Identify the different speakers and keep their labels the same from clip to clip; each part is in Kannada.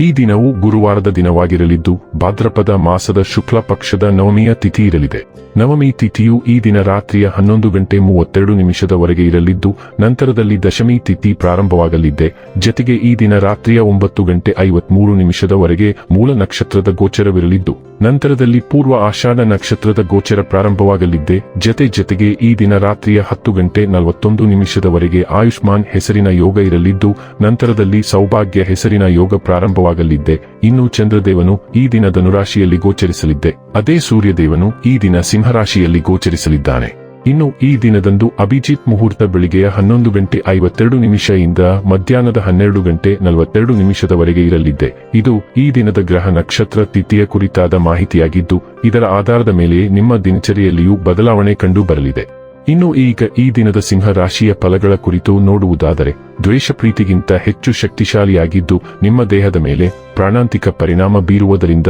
Speaker 1: ಈ ದಿನವು ಗುರುವಾರದ ದಿನವಾಗಿರಲಿದ್ದು, ಭಾದ್ರಪದ ಮಾಸದ ಶುಕ್ಲ ಪಕ್ಷದ ನವಮಿಯ ತಿಥಿ ಇರಲಿದೆ. ನವಮಿ ತಿಥಿಯು ಈ ದಿನ ರಾತ್ರಿಯ ಹನ್ನೊಂದು ಗಂಟೆ ಮೂವತ್ತೆರಡು ನಿಮಿಷದವರೆಗೆ ಇರಲಿದ್ದು, ನಂತರದಲ್ಲಿ ದಶಮಿ ತಿಥಿ ಪ್ರಾರಂಭವಾಗಲಿದ್ದೆ ಜತೆಗೆ ಈ ದಿನ ರಾತ್ರಿಯ ಒಂಬತ್ತು ಗಂಟೆ ಐವತ್ಮೂರು ನಿಮಿಷದವರೆಗೆ ಮೂಲ ನಕ್ಷತ್ರದ ಗೋಚರವಿರಲಿದ್ದು ನಂತರದಲ್ಲಿ ಪೂರ್ವ ಆಷಾಢ ನಕ್ಷತ್ರದ ಗೋಚರ ಪ್ರಾರಂಭವಾಗಲಿದ್ದೆ. ಜತೆ ಜತೆಗೆ ಈ ದಿನ ರಾತ್ರಿಯ ಹತ್ತು ಗಂಟೆ ನಲವತ್ತೊಂದು ನಿಮಿಷದವರೆಗೆ ಆಯುಷ್ಮಾನ್ ಹೆಸರಿನ ಯೋಗ ಇರಲಿದ್ದು, ನಂತರದಲ್ಲಿ ಸೌಭಾಗ್ಯ ಹೆಸರಿನ ಯೋಗ ಪ್ರಾರಂಭವಾಗಲಿದ್ದೆ. ಇನ್ನು ಚಂದ್ರದೇವನು ಈ ದಿನ ಧನುರಾಶಿಯಲ್ಲಿ ಗೋಚರಿಸಲಿದ್ದೆ. ಅದೇ ಸೂರ್ಯದೇವನು ಈ ದಿನ ಸಿಂಹರಾಶಿಯಲ್ಲಿ ಗೋಚರಿಸಲಿದ್ದಾನೆ. ಇನ್ನು ಈ ದಿನದಂದು ಅಭಿಜಿತ್ ಮುಹೂರ್ತ ಬೆಳಿಗ್ಗೆಯ ಹನ್ನೊಂದು ಗಂಟೆ ಐವತ್ತೆರಡು ನಿಮಿಷದಿಂದ ಮಧ್ಯಾಹ್ನದ ಹನ್ನೆರಡು ಗಂಟೆ ನಲವತ್ತೆರಡು ನಿಮಿಷದವರೆಗೆ ಇರಲಿದೆ. ಇದು ಈ ದಿನದ ಗ್ರಹ ನಕ್ಷತ್ರ ತಿಥಿಯ ಕುರಿತಾದ ಮಾಹಿತಿಯಾಗಿದ್ದು, ಇದರ ಆಧಾರದ ಮೇಲೆ ನಿಮ್ಮ ದಿನಚರಿಯಲ್ಲಿಯೂ ಬದಲಾವಣೆ ಕಂಡು ಬರಲಿದೆ ಇನ್ನು ಈಗ ಈ ದಿನದ ಸಿಂಹ ರಾಶಿಯ ಫಲಗಳ ಕುರಿತು ನೋಡುವುದಾದರೆ, ದ್ವೇಷ ಪ್ರೀತಿಗಿಂತ ಹೆಚ್ಚು ಶಕ್ತಿಶಾಲಿಯಾಗಿದ್ದು, ನಿಮ್ಮ ದೇಹದ ಮೇಲೆ ಪ್ರಾಣಾಂತಿಕ ಪರಿಣಾಮ ಬೀರುವುದರಿಂದ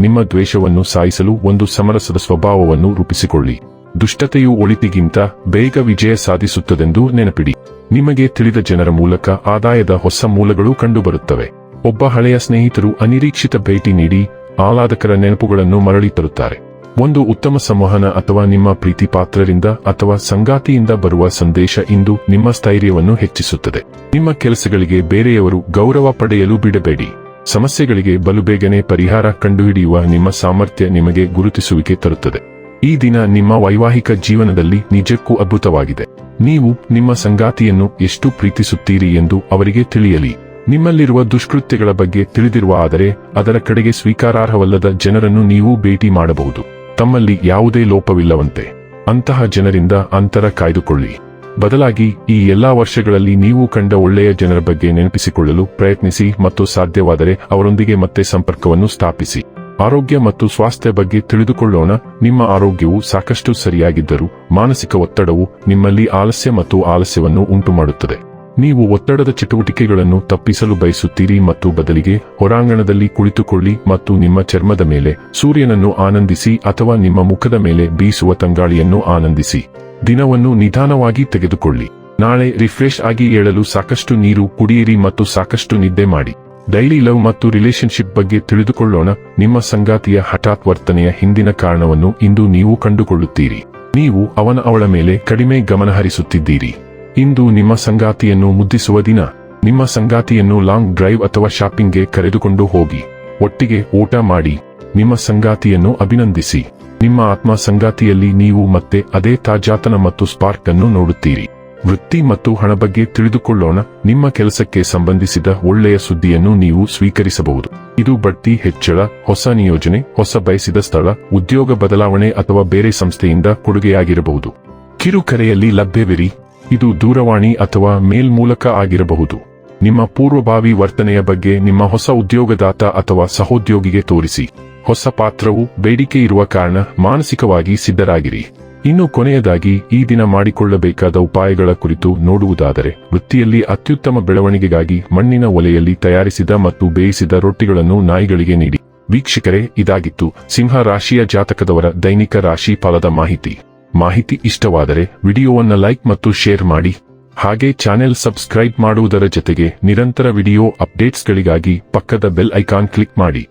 Speaker 1: ನಿಮ್ಮ ದ್ವೇಷವನ್ನು ಸಾಯಿಸಲು ಒಂದು ಸಮರಸದ ಸ್ವಭಾವವನ್ನು ರೂಪಿಸಿಕೊಳ್ಳಿ. ದುಷ್ಟತೆಯು ಒಳಿತಿಗಿಂತ ಬೇಗ ವಿಜಯ ಸಾಧಿಸುತ್ತದೆಂದು ನೆನಪಿಡಿ. ನಿಮಗೆ ತಿಳಿದ ಜನರ ಮೂಲಕ ಆದಾಯದ ಹೊಸ ಮೂಲಗಳು ಕಂಡುಬರುತ್ತವೆ. ಒಬ್ಬ ಹಳೆಯ ಸ್ನೇಹಿತರು ಅನಿರೀಕ್ಷಿತ ಭೇಟಿ ನೀಡಿ ಆಹ್ಲಾದಕರ ನೆನಪುಗಳನ್ನು ಮರಳಿ ತರುತ್ತಾರೆ. ಒಂದು ಉತ್ತಮ ಸಂವಹನ ಅಥವಾ ನಿಮ್ಮ ಪ್ರೀತಿ ಪಾತ್ರರಿಂದ ಅಥವಾ ಸಂಗಾತಿಯಿಂದ ಬರುವ ಸಂದೇಶ ಇಂದು ನಿಮ್ಮ ಸ್ಥೈರ್ಯವನ್ನು ಹೆಚ್ಚಿಸುತ್ತದೆ. ನಿಮ್ಮ ಕೆಲಸಗಳಿಗೆ ಬೇರೆಯವರು ಗೌರವ ಪಡೆಯಲು ಬಿಡಬೇಡಿ. ಸಮಸ್ಯೆಗಳಿಗೆ ಬಲುಬೇಗನೆ ಪರಿಹಾರ ಕಂಡುಹಿಡಿಯುವ ನಿಮ್ಮ ಸಾಮರ್ಥ್ಯ ನಿಮಗೆ ಗುರುತಿಸುವಿಕೆ ತರುತ್ತದೆ. ಈ ದಿನ ನಿಮ್ಮ ವೈವಾಹಿಕ ಜೀವನದಲ್ಲಿ ನಿಜಕ್ಕೂ ಅದ್ಭುತವಾಗಿದೆ. ನೀವು ನಿಮ್ಮ ಸಂಗಾತಿಯನ್ನು ಎಷ್ಟು ಪ್ರೀತಿಸುತ್ತೀರಿ ಎಂದು ಅವರಿಗೆ ತಿಳಿಯಲಿ. ನಿಮ್ಮಲ್ಲಿರುವ ದುಷ್ಕೃತ್ಯಗಳ ಬಗ್ಗೆ ತಿಳಿದಿರುವ ಆದರೆ ಅದರ ಕಡೆಗೆ ಸ್ವೀಕಾರಾರ್ಹವಲ್ಲದ ಜನರನ್ನು ನೀವು ಭೇಟಿ ಮಾಡಬಹುದು. ತಮ್ಮಲ್ಲಿ ಯಾವುದೇ ಲೋಪವಿಲ್ಲವಂತೆ. ಅಂತಹ ಜನರಿಂದ ಅಂತರ ಕಾಯ್ದುಕೊಳ್ಳಿ. ಬದಲಾಗಿ ಈ ಎಲ್ಲಾ ವರ್ಷಗಳಲ್ಲಿ ನೀವು ಕಂಡ ಒಳ್ಳೆಯ ಜನರ ಬಗ್ಗೆ ನೆನಪಿಸಿಕೊಳ್ಳಲು ಪ್ರಯತ್ನಿಸಿ ಮತ್ತು ಸಾಧ್ಯವಾದರೆ ಅವರೊಂದಿಗೆ ಮತ್ತೆ ಸಂಪರ್ಕವನ್ನು ಸ್ಥಾಪಿಸಿ. ಆರೋಗ್ಯ ಮತ್ತು ಸ್ವಾಸ್ಥ್ಯ ಬಗ್ಗೆ ತಿಳಿದುಕೊಳ್ಳೋಣ. ನಿಮ್ಮ ಆರೋಗ್ಯವು ಸಾಕಷ್ಟು ಸರಿಯಾಗಿದ್ದರೂ ಮಾನಸಿಕ ಒತ್ತಡವು ನಿಮ್ಮಲ್ಲಿ ಆಲಸ್ಯ ಮತ್ತು ಆಲಸ್ಯವನ್ನು ಉಂಟುಮಾಡುತ್ತದೆ. ನೀವು ಒತ್ತಡದ ಚಟುವಟಿಕೆಗಳನ್ನು ತಪ್ಪಿಸಲು ಬಯಸುತ್ತೀರಿ ಮತ್ತು ಬದಲಿಗೆ ಹೊರಾಂಗಣದಲ್ಲಿ ಕುಳಿತುಕೊಳ್ಳಿ ಮತ್ತು ನಿಮ್ಮ ಚರ್ಮದ ಮೇಲೆ ಸೂರ್ಯನನ್ನು ಆನಂದಿಸಿ ಅಥವಾ ನಿಮ್ಮ ಮುಖದ ಮೇಲೆ ಬೀಸುವ ತಂಗಾಳಿಯನ್ನು ಆನಂದಿಸಿ. ದಿನವನ್ನು ನಿಧಾನವಾಗಿ ತೆಗೆದುಕೊಳ್ಳಿ. ನಾಳೆ ರಿಫ್ರೆಶ್ ಆಗಿ ಏಳಲು ಸಾಕಷ್ಟು ನೀರು ಕುಡಿಯಿರಿ ಮತ್ತು ಸಾಕಷ್ಟು ನಿದ್ದೆ ಮಾಡಿ. ಡೈಲಿ ಲವ್ ಮತ್ತು ರಿಲೇಶನ್ಶಿಪ್ ಬಗ್ಗೆ ತಿಳಿದುಕೊಳ್ಳೋಣ. ನಿಮ್ಮ ಸಂಗಾತಿಯ ಹಠಾತ್ ವರ್ತನೆಯ ಹಿಂದಿನ ಕಾರಣವನ್ನು ಇಂದು ನೀವು ಕಂಡುಕೊಳ್ಳುತ್ತೀರಿ. ನೀವು ಅವನ ಅವಳ ಮೇಲೆ ಕಡಿಮೆ ಗಮನ ಹರಿಸುತ್ತಿದ್ದೀರಿ. ಇಂದು ನಿಮ್ಮ ಸಂಗಾತಿಯನ್ನು ಮುದ್ದಿಸುವ ದಿನ. ನಿಮ್ಮ ಸಂಗಾತಿಯನ್ನು ಲಾಂಗ್ ಡ್ರೈವ್ ಅಥವಾ ಶಾಪಿಂಗ್ಗೆ ಕರೆದುಕೊಂಡು ಹೋಗಿ. ಒಟ್ಟಿಗೆ ಊಟ ಮಾಡಿ. ನಿಮ್ಮ ಸಂಗಾತಿಯನ್ನು ಅಭಿನಂದಿಸಿ. ನಿಮ್ಮ ಆತ್ಮ ಸಂಗಾತಿಯಲ್ಲಿ ನೀವು ಮತ್ತೆ ಅದೇ ತಾಜಾತನ ಮತ್ತು ಸ್ಪಾರ್ಕ್ ಅನ್ನು ನೋಡುತ್ತೀರಿ. ವೃತ್ತಿ ಮತ್ತು ಹಣ ಬಗ್ಗೆ ತಿಳಿದುಕೊಳ್ಳೋಣ. ನಿಮ್ಮ ಕೆಲಸಕ್ಕೆ ಸಂಬಂಧಿಸಿದ ಒಳ್ಳೆಯ ಸುದ್ದಿಯನ್ನು ನೀವು ಸ್ವೀಕರಿಸಬಹುದು. ಇದು ಬಡ್ತಿ ಹೆಚ್ಚಳ, ಹೊಸ ನಿಯೋಜನೆ, ಹೊಸ ಬಯಸಿದ ಸ್ಥಳ, ಉದ್ಯೋಗ ಬದಲಾವಣೆ ಅಥವಾ ಬೇರೆ ಸಂಸ್ಥೆಯಿಂದ ಕೊಡುಗೆಯಾಗಿರಬಹುದು. ಕಿರುಕರೆಯಲ್ಲಿ ಲಭ್ಯವಿರಿ. ಇದು ದೂರವಾಣಿ ಅಥವಾ ಮೇಲ್ ಮೂಲಕ ಆಗಿರಬಹುದು. ನಿಮ್ಮ ಪೂರ್ವಭಾವಿ ವರ್ತನೆಯ ಬಗ್ಗೆ ನಿಮ್ಮ ಹೊಸ ಉದ್ಯೋಗದಾತ ಅಥವಾ ಸಹೋದ್ಯೋಗಿಗೆ ತೋರಿಸಿ. ಹೊಸ ಪಾತ್ರವು ಬೇಡಿಕೆ ಇರುವ ಕಾರಣ ಮಾನಸಿಕವಾಗಿ ಸಿದ್ಧರಾಗಿರಿ. ಇನ್ನು ಕೊನೆಯದಾಗಿ ಈ ದಿನ ಮಾಡಿಕೊಳ್ಳಬೇಕಾದ ಉಪಾಯಗಳ ಕುರಿತು ನೋಡುವುದಾದರೆ, ವೃತ್ತಿಯಲ್ಲಿ ಅತ್ಯುತ್ತಮ ಬೆಳವಣಿಗೆಗಾಗಿ ಮಣ್ಣಿನ ಒಲೆಯಲ್ಲಿ ತಯಾರಿಸಿದ ಮತ್ತು ಬೇಯಿಸಿದ ರೊಟ್ಟಿಗಳನ್ನು ನಾಯಿಗಳಿಗೆ ನೀಡಿ. ವೀಕ್ಷಕರೇ, ಇದಾಗಿತ್ತು ಸಿಂಹ ರಾಶಿಯ ಜಾತಕದವರ ದೈನಿಕ ರಾಶಿ ಫಲದ ಮಾಹಿತಿ. ಮಾಹಿತಿ ಇಷ್ಟವಾದರೆ ವಿಡಿಯೋವನ್ನು ಲೈಕ್ ಮತ್ತು ಶೇರ್ ಮಾಡಿ. ಹಾಗೆ ಚಾನೆಲ್ ಸಬ್ಸ್ಕ್ರೈಬ್ ಮಾಡುವುದರ ಜೊತೆಗೆ ನಿರಂತರ ವಿಡಿಯೋ ಅಪ್ಡೇಟ್ಸ್ಗಳಿಗಾಗಿ ಪಕ್ಕದ ಬೆಲ್ ಐಕಾನ್ ಕ್ಲಿಕ್ ಮಾಡಿ.